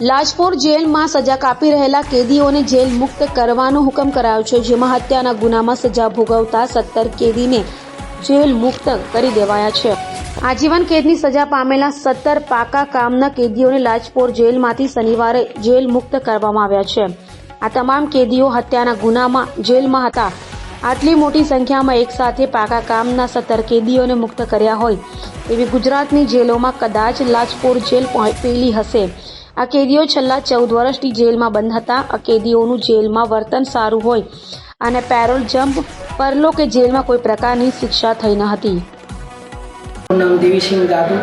લાજપોર જેલમાં સજા કાપી રહેલા કેદીઓને જેલ મુક્ત કરવાનો હુકમ કરાયો છે, જેમાં હત્યાના ગુનામાં સજા ભોગવતા સત્તર કેદીને જેલ મુક્ત કરી દેવાયા છે. આજીવન કેદની સજા પામેલા સત્તર પાકા કામના કેદીઓને લાજપોર જેલમાંથી શનિવારે જેલ મુક્ત કરવામાં આવ્યા છે. આ તમામ કેદીઓ હત્યાના ગુનામાં જેલમાં હતા. આટલી મોટી સંખ્યામાં એકસાથે પાકા કામના સત્તર કેદીઓને મુક્ત કર્યા હોય, એવી ગુજરાતની જેલોમાં કદાચ લાજપોર જેલ પહેલી હશે. આ કેદીઓ છેલ્લા ચૌદ વર્ષથી જેલમાં બંધ હતા. આ કેદીઓનું જેલમાં વર્તન સારું હોય અને પેરોલ જમ્પ પરલો કે જેલમાં કોઈ પ્રકારની શિક્ષા થઈ ન હતી. નામ દેવીસિંહ દાદુ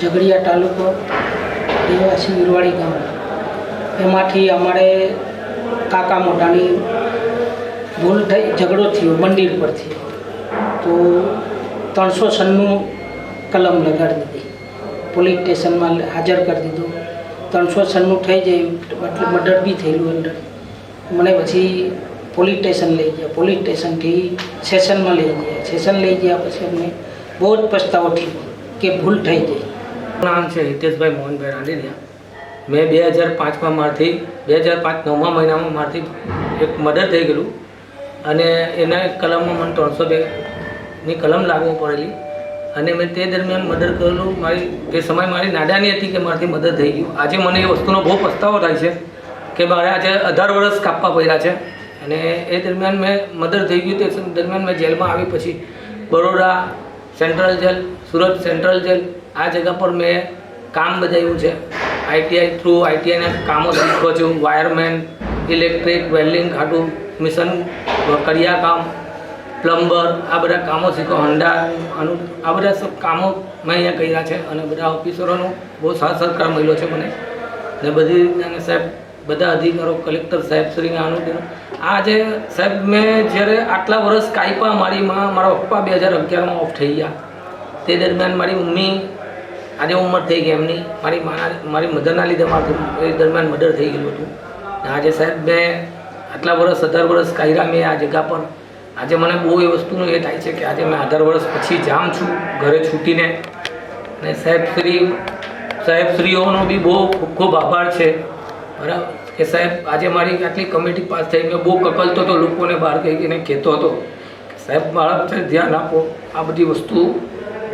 ઝઘડિયા તાલુકો દેવાસી વિરવાડી ગામ. એમાંથી અમારે કાકા મોટાની ભૂલ થઈ, ઝઘડો થયો મંદિર પરથી. તો ત્રણસો સન્નું કલમ લગાડી દીધી. પોલીસ સ્ટેશનમાં હાજર કરી દીધું. ત્રણસો સન્નું થઈ જાય એટલે મર્ડર બી થયેલું અંદર. મને પછી પોલીસ સ્ટેશન લઈ ગયા. પોલીસ સ્ટેશનથી સેશનમાં લઈ ગયા. સેશન લઈ ગયા પછી અમને બહુ જ પસ્તાવો થયો કે ભૂલ થઈ ગઈ. નામ છે હિતેશભાઈ મોહનભાઈ રાંદેરિયા. મેં બે હજાર પાંચમાં મારથી, બે હજાર પાંચ નવમા મહિનામાં મારથી એક મર્ડર થઈ ગયેલું. અને એના કલમમાં મને ત્રણસો બેની કલમ લાગવી પડેલી. અને મેં તે દરમિયાન મદદ કરેલું. મારી, તે સમય મારી નાદાની હતી કે મારાથી મદદ થઈ ગયું આજે મને એ વસ્તુનો બહુ પસ્તાવો થાય છે કે મારે આજે અઢાર વર્ષ કાપવા પડ્યા છે. અને એ દરમિયાન મેં મદદ થઈ ગયું. તે દરમિયાન મેં જેલમાં આવી પછી Baroda central jail, Surat central jail, આ જગ્યા પર મેં કામ બજાવ્યું છે. આઈટીઆઈ થ્રુ આઈટીઆઈના કામો શીખો છું વાયરમેન, ઇલેક્ટ્રિક, વેલ્ડિંગ, ખાટું, મિશન, કરિયા કામ પ્લમ્બર, આ બધા કામો શીખો હંડા આનું આ બધા કામો મેં અહીંયા કર્યા છે અને બધા ઓફિસરોનો બહુ સાથ સહકાર મળ્યો છે મને. ને બધી રીતના સાહેબ, બધા અધિકારો, કલેક્ટર સાહેબ શ્રીને આનું તેનું આ જે સાહેબ, મેં જ્યારે આટલા વર્ષ કાયપા મારી માં, મારા પપ્પા બે હજાર અગિયારમાં ઓફ થઈ ગયા. તે દરમિયાન મારી મમ્મી આજે ઉંમર થઈ ગઈ એમની. મારી માના, મારી મધરના લીધે મારું એ દરમિયાન મર્ડર થઈ ગયેલું હતું. આજે સાહેબ, મેં આટલા વર્ષ, અઢાર વર્ષ કાયરા મેં આ જગ્યા પર આજે મને બહુ એ વસ્તુનું એ થાય છે કે આજે મેં અઢાર વર્ષ પછી જામ છું, ઘરે છૂટીને. ને સાહેબ શ્રી, સાહેબ શ્રીઓનો બી બહુ ખૂબ ખૂબ આભાર છે. બરાબર? કે સાહેબ, આજે મારી આટલી કમિટી પાસ થઈ મેં બહુ કકલતો હતો લોકોને બહાર કહીને કહેતો હતો. સાહેબ મારા છે, ધ્યાન આપો. આ બધી વસ્તુ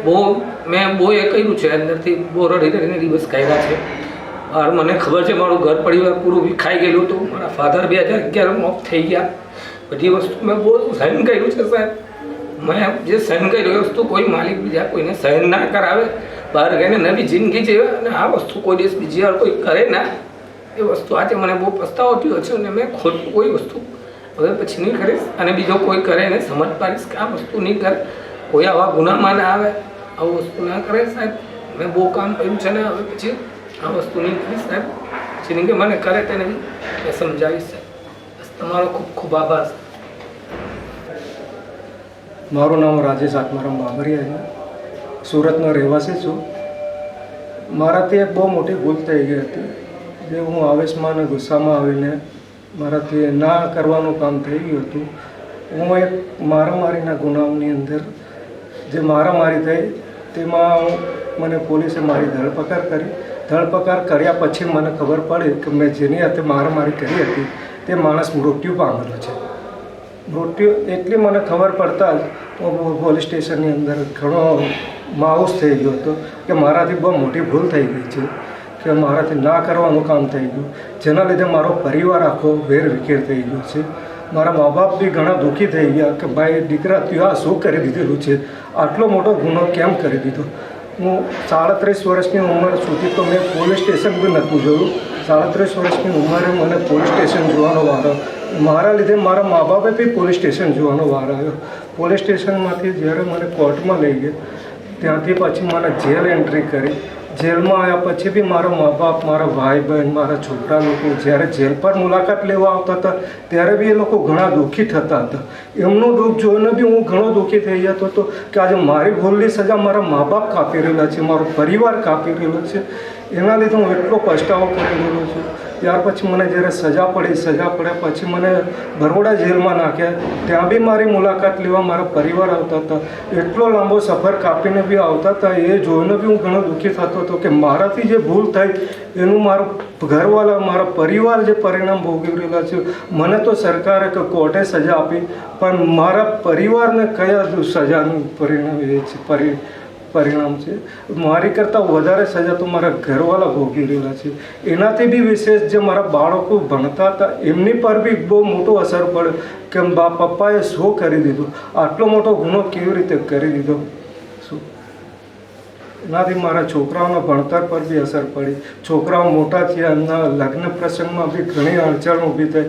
બહુ, મેં બહુ એ કર્યું છે, અંદરથી બહુ રડી રડીને દિવસ કાઢ્યા છે. બહાર મને ખબર છે, મારું ઘર પરિવાર પૂરું વિખાઈ ગયેલું હતું. મારા ફાધર બે હજાર અગિયારમાં ઓફ થઈ ગયા. બધી વસ્તુ મેં બહુ સહન કર્યું છે, સાહેબ. મેં જે સહન કર્યું એ વસ્તુ કોઈ માલિક બીજા કોઈને સહન ના કરાવે, બહાર ગઈને નવી જિંદગી જીવે અને આ વસ્તુ કોઈ દિવસ બીજી વાર કોઈ કરે ના. એ વસ્તુ આજે મને બહુ પસ્તાવો થયો છે અને મેં ખુદ કોઈ વસ્તુ હવે પછી નહીં કરીશ અને બીજો કોઈ કરે એને સમજ પાડીશ કે આ વસ્તુ નહીં કરે. કોઈ આવા ગુનામાં ના આવે. આવું વસ્તુ ના કરે સાહેબ. મેં બહુ કામ કર્યું છે ને હવે પછી આ વસ્તુ નહીં કરીશ સાહેબ. જેની કે મને કરે તેને મેં સમજાવીશ, સાહેબ. બસ તમારો ખૂબ ખૂબ આભાર મારું નામ રાજેશ આત્મારામ બાબરિયા છે. સુરતનો રહેવાસી છું. મારાથી એક બહુ મોટી ભૂલ થઈ ગઈ હતી. જે હું આવેશમાં અને ગુસ્સામાં આવીને મારાથી ના કરવાનું કામ થઈ ગયું હતું. હું એક મારામારીના ગુનાઓની અંદર જે મારામારી થઈ, તેમાં હું મને પોલીસે મારી ધરપકડ કરી. ધરપકડ કર્યા પછી મને ખબર પડી કે મેં જેની હાથે મારામારી કરી હતી, તે માણસ મૃત્યુ પામેલો છે. મૃત્યુ એટલી મને ખબર પડતા જ પોલીસ સ્ટેશનની અંદર ઘણો માઉસ થઈ ગયો હતો કે મારાથી બહુ મોટી ભૂલ થઈ ગઈ છે, કે મારાથી ના કરવાનું કામ થઈ ગયું. જેના લીધે મારો પરિવાર આખો વેર વિખેર થઈ ગયો છે. મારા મા બાપ બી ઘણા દુઃખી થઈ ગયા કે ભાઈ, દીકરા, તું આ શું કરી દીધેલું છે? આટલો મોટો ગુનો કેમ કરી દીધો? હું સાડત્રીસ વર્ષની ઉંમર સુધી તો મેં પોલીસ સ્ટેશન બી નહોતું જોયું. સાડત્રીસ વર્ષની ઉંમરે મને પોલીસ સ્ટેશન જોવાનો વારો મારા લીધે મારા મા બાપે બી પોલીસ સ્ટેશન જોવાનો વાર આવ્યો. પોલીસ સ્ટેશનમાંથી જ્યારે મને કોર્ટમાં લઈ ગયા, ત્યાંથી પછી મને જેલ એન્ટ્રી કરી. જેલમાં આવ્યા પછી બી મારા મા બાપ મારા ભાઈ બહેન મારા છોકરા લોકો જ્યારે જેલ પર મુલાકાત લેવા આવતા હતા, ત્યારે બી એ લોકો ઘણા દુઃખી થતા હતા. એમનું દુઃખ જોઈને બી હું ઘણો દુઃખી થઈ જતો હતો કે આજે મારી ભૂલની સજા મારા મા બાપ કાપી રહેલા છે, મારો પરિવાર કાપી રહેલો છે. એના લીધે હું એટલો પસ્તાવો કરી રહ્યો છું. ત્યાર પછી મને જ્યારે સજા પડી, સજા પડ્યા પછી મને બરોડા જેલમાં નાખ્યા. ત્યાં બી મારી મુલાકાત લેવા મારા પરિવાર આવતા હતા. એટલો લાંબો સફર કાપીને બી આવતા હતા. એ જોઈને બી હું ઘણો દુઃખી થતો હતો કે મારાથી જે ભૂલ થઈ, એનું મારું ઘરવાળા મારા પરિવાર જે પરિણામ ભોગવી રહેલા છે, મને તો સરકારે કે કોર્ટે સજા આપી, પણ મારા પરિવારને કયા સજાનું પરિણામ એ છે, પરિ પરિણામ છે. મારી કરતાં વધારે સજા તો મારા ઘરવાળા ભોગવી રહેલા છે. એનાથી બી વિશેષ જે મારા બાળકો ભણતા હતા, એમની પર બી બહુ મોટો અસર પડ્યો કે બા પપ્પાએ શું કરી દીધું? આટલો મોટો ગુનો કેવી રીતે કરી દીધો? શું? એનાથી મારા છોકરાઓના ભણતર પર બી અસર પડી. છોકરાઓ મોટા થયા, એમના લગ્ન પ્રસંગમાં બી ઘણી અડચણ ઊભી થઈ.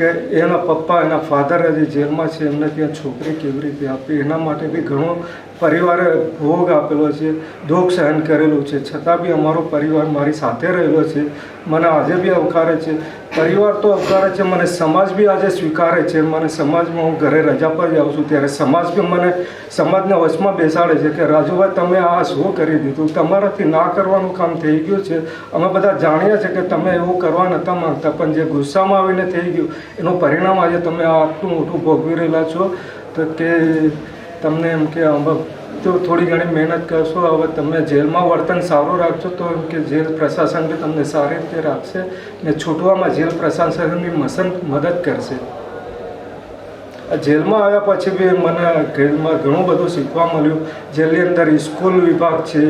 કે એના પપ્પા, એના ફાધર હજી જેલમાં છે, એમને ત્યાં છોકરી કેવી રીતે આપી? એના માટે બી ઘણો પરિવારે ભોગ આપેલો છે, દુઃખ સહન કરેલું છે. છતાં બી અમારો પરિવાર મારી સાથે રહેલો છે. મને આજે બી આવકારે છે. પરિવાર તો આવકારે છે, મને સમાજ બી આજે સ્વીકારે છે. મને સમાજમાં હું ઘરે રજા પર જાઉં છું, ત્યારે સમાજ બી મને સમાજના વચમાં બેસાડે છે કે રાજુભાઈ તમે આ શું કરી દીધું? તમારાથી ના કરવાનું કામ થઈ ગયું છે. અમે બધા જાણીએ છીએ કે તમે એવું કરવા નહોતા માગતા, પણ જે ગુસ્સામાં આવીને થઈ ગયું, એનું પરિણામ આજે તમે આ આટલું મોટું ભોગવી રહેલા છો. તો કે તમને એમ કે અમે તો થોડી ઘણી મહેનત કરશો, હવે તમે જેલમાં વર્તન સારું રાખશો તો એમ કે જેલ પ્રશાસન બી તમને સારી રીતે રાખશે ને છૂટવામાં જેલ પ્રશાસનની મસન મદદ કરશે. જેલમાં આવ્યા પછી બી મને જેલમાં ઘણું બધું શીખવા મળ્યું. જેલની અંદર સ્કૂલ વિભાગ છે,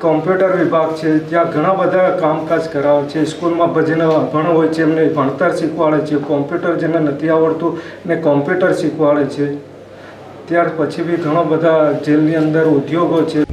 કોમ્પ્યુટર વિભાગ છે, ત્યાં ઘણા બધા કામકાજ કરાવે છે. સ્કૂલમાં ભજન ભણ હોય છે, એમને ભણતર શીખવાડે છે, કોમ્પ્યુટર જેને નથી આવડતું ને કોમ્પ્યુટર શીખવાડે છે. ત્યાર પછી બી ઘણા બધા જેલની અંદર ઉદ્યોગો છે